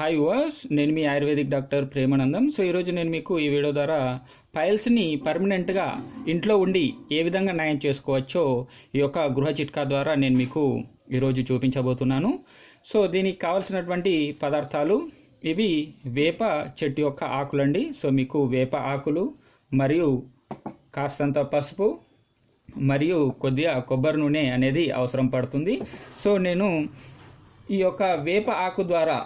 Hi వాస్ నేను మీ ఆయుర్వేదిక్ డాక్టర్ ప్రేమానందం. సో ఈరోజు నేను మీకు ఈ వీడియో ద్వారా పైల్స్ని పర్మనెంట్గా ఇంట్లో ఉండి ఏ విధంగా నయం చేసుకోవచ్చో ఈ యొక్క గృహ చిట్కా ద్వారా నేను మీకు ఈరోజు చూపించబోతున్నాను. సో దీనికి కావాల్సినటువంటి పదార్థాలు ఇవి వేప చెట్టు యొక్క ఆకులండి. సో మీకు వేప ఆకులు మరియు కాస్తంత పసుపు మరియు కొద్దిగా కొబ్బరి నూనె అనేది అవసరం పడుతుంది. సో నేను ఈ యొక్క వేప ఆకు ద్వారా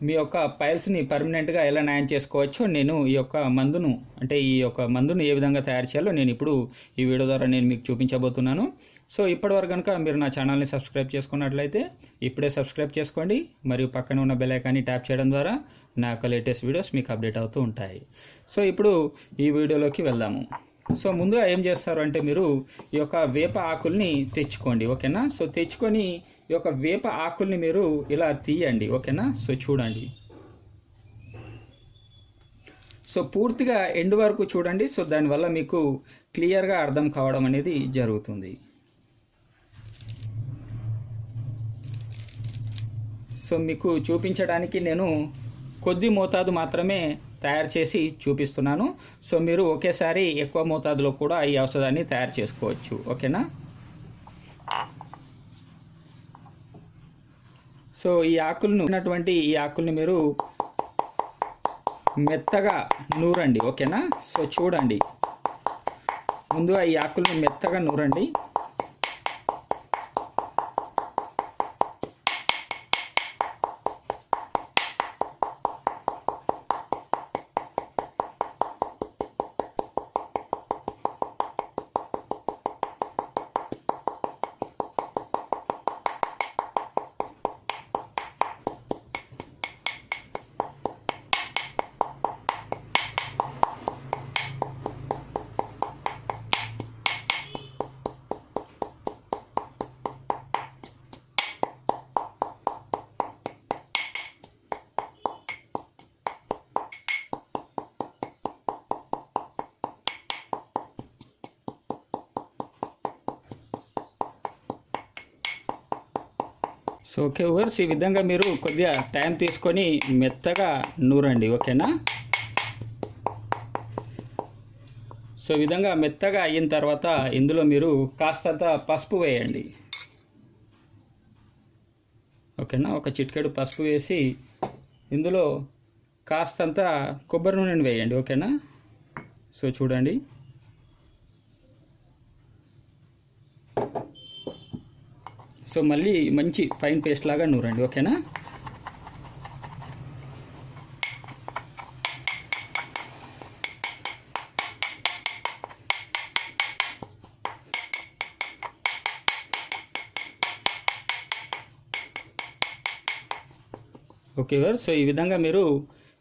మీ యొక్క పైల్స్ని పర్మనెంట్గా ఎలా నయం చేసుకోవచ్చో నేను ఈ యొక్క మందును అంటే ఈ యొక్క మందును ఏ విధంగా తయారు చేయాలో నేను ఇప్పుడు ఈ వీడియో ద్వారా నేను మీకు చూపించబోతున్నాను. సో ఇప్పటివరకు కనుక మీరు నా ఛానల్ని సబ్స్క్రైబ్ చేసుకున్నట్లయితే ఇప్పుడే సబ్స్క్రైబ్ చేసుకోండి మరియు పక్కన ఉన్న బెల్ ఐకాన్ని ట్యాప్ చేయడం ద్వారా నా యొక్క లేటెస్ట్ వీడియోస్ మీకు అప్డేట్ అవుతూ ఉంటాయి. సో ఇప్పుడు ఈ వీడియోలోకి వెళ్దాము. సో ముందుగా ఏం చేస్తారు అంటే మీరు ఈ యొక్క వేప ఆకుల్ని తెచ్చుకోండి ఓకేనా? సో తెచ్చుకొని ఈ యొక్క వేప ఆకుల్ని మీరు ఇలా తీయండి ఓకేనా? సో చూడండి. సో పూర్తిగా ఎండ్ వరకు చూడండి. సో దానివల్ల మీకు క్లియర్గా అర్థం కావడం అనేది జరుగుతుంది. సో మీకు చూపించడానికి నేను కొద్ది మోతాదు మాత్రమే తయారు చేసి చూపిస్తున్నాను. సో మీరు ఒకేసారి ఎక్కువ మోతాదులో కూడా ఈ ఔషధాన్ని తయారు చేసుకోవచ్చు ఓకేనా? సో ఈ ఆకులను ఉన్నటువంటి ఈ ఆకుల్ని మీరు మెత్తగా నూరండి ఓకేనా? సో చూడండి. ముందుగా ఈ ఆకుల్ని మెత్తగా నూరండి. సో ఓకే వర్స్ ఈ విధంగా మీరు కొద్దిగా టైం తీసుకొని మెత్తగా నూరండి ఓకేనా? సో ఈ విధంగా మెత్తగా అయిన తర్వాత ఇందులో మీరు కాస్తంత పసుపు వేయండి. ఓకేనా? ఒక చిటికెడు పసుపు వేసి ఇందులో కాస్తంత కొబ్బరి నూనెని వేయండి ఓకేనా? సో చూడండి. సో మళ్ళీ మంచి ఫైన్ పేస్ట్ లాగా నూరండి ఓకేనా? ఓకే వేర్ సో ఈ విధంగా మీరు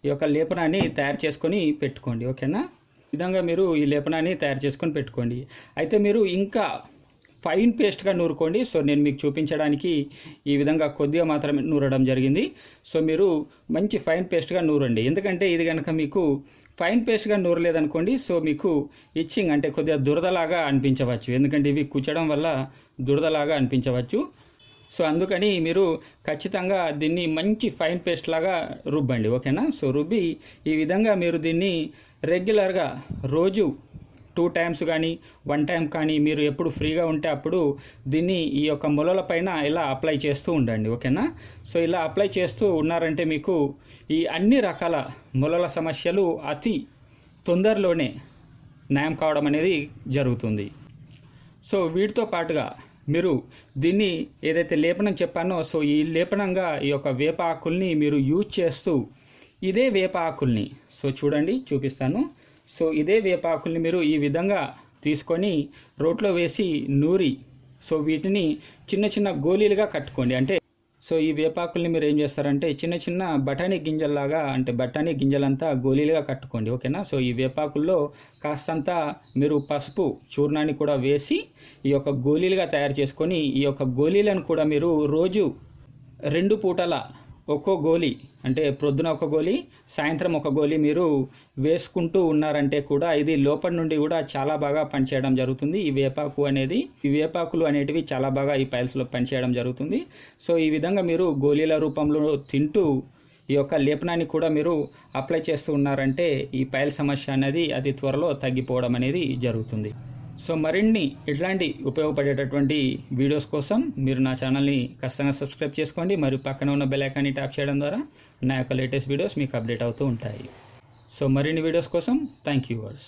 ఈ యొక్క లేపనాన్ని తయారు చేసుకొని పెట్టుకోండి ఓకేనా? విధంగా మీరు ఈ లేపనాన్ని తయారు చేసుకొని పెట్టుకోండి. అయితే మీరు ఇంకా ఫైన్ పేస్ట్గా నూరుకోండి. సో నేను మీకు చూపించడానికి ఈ విధంగా కొద్దిగా మాత్రమే నూరడం జరిగింది. సో మీరు మంచి ఫైన్ పేస్ట్గా నూరండి. ఎందుకంటే ఇది కనుక మీకు ఫైన్ పేస్ట్గా నూరలేదనుకోండి సో మీకు ఇచ్చింగ్ అంటే కొద్దిగా దురదలాగా అనిపించవచ్చు. ఎందుకంటే ఇవి కూర్చడం వల్ల దురదలాగా అనిపించవచ్చు. సో అందుకని మీరు ఖచ్చితంగా దీన్ని మంచి ఫైన్ పేస్ట్ లాగా రుబ్బండి. ఓకేనా? సో రుబ్బి ఈ విధంగా మీరు దీన్ని రెగ్యులర్గా రోజు టూ టైమ్స్ కానీ వన్ టైం కానీ మీరు ఎప్పుడు ఫ్రీగా ఉంటే అప్పుడు దీన్ని ఈ యొక్క మొలల పైన ఇలా అప్లై చేస్తూ ఉండండి ఓకేనా? సో ఇలా అప్లై చేస్తూ ఉన్నారంటే మీకు ఈ అన్ని రకాల మొలల సమస్యలు అతి తొందరలోనే నయం కావడం అనేది జరుగుతుంది. సో వీటితో పాటుగా మీరు దీన్ని ఏదైతే లేపనం చెప్పానో సో ఈ లేపనంగా ఈ యొక్క వేప ఆకుల్ని మీరు యూజ్ చేస్తూ ఇదే వేప ఆకుల్ని సో చూడండి చూపిస్తాను. సో ఇదే వేపాకుల్ని మీరు ఈ విధంగా తీసుకొని రోట్లో వేసి నూరి సో వీటిని చిన్న చిన్న గోళీలుగా కట్టుకోండి. అంటే సో ఈ వేపాకుల్ని మీరు ఏం చేస్తారంటే చిన్న చిన్న బఠానీ గింజల్లాగా అంటే బఠానీ గింజలంతా గోళీలుగా కట్టుకోండి ఓకేనా? సో ఈ వేపాకుల్లో కాస్తంత మీరు పసుపు చూర్ణాన్ని కూడా వేసి ఈ యొక్క గోళీలుగా తయారు చేసుకొని ఈ యొక్క గోళీలను కూడా మీరు రోజు రెండు పూటల ఒక్కో గోళీ అంటే ప్రొద్దున ఒక గోళీ సాయంత్రం ఒక గోళీ మీరు వేసుకుంటూ ఉన్నారంటే కూడా ఇది లోపల నుండి కూడా చాలా బాగా పనిచేయడం జరుగుతుంది. ఈ వేపాకు అనేది ఈ వేపాకులు అనేటివి చాలా బాగా ఈ పైల్స్లో పనిచేయడం జరుగుతుంది. సో ఈ విధంగా మీరు గోళీల రూపంలో తింటూ ఈ యొక్క లేపనాన్ని కూడా మీరు అప్లై చేస్తూ ఉన్నారంటే ఈ పైల్ సమస్య అనేది అతి త్వరలో తగ్గిపోవడం అనేది జరుగుతుంది. సో మరిన్ని ఇట్లాంటి ఉపయోగపడేటటువంటి వీడియోస్ కోసం మీరు నా ఛానల్ని ఖచ్చితంగా సబ్స్క్రైబ్ చేసుకోండి. మరియు పక్కన ఉన్న బెల్ ఐకాన్ని ట్యాప్ చేయడం ద్వారా నా యొక్క లేటెస్ట్ వీడియోస్ మీకు అప్డేట్ అవుతూ ఉంటాయి. సో మరిన్ని వీడియోస్ కోసం థ్యాంక్ యూ వర్స్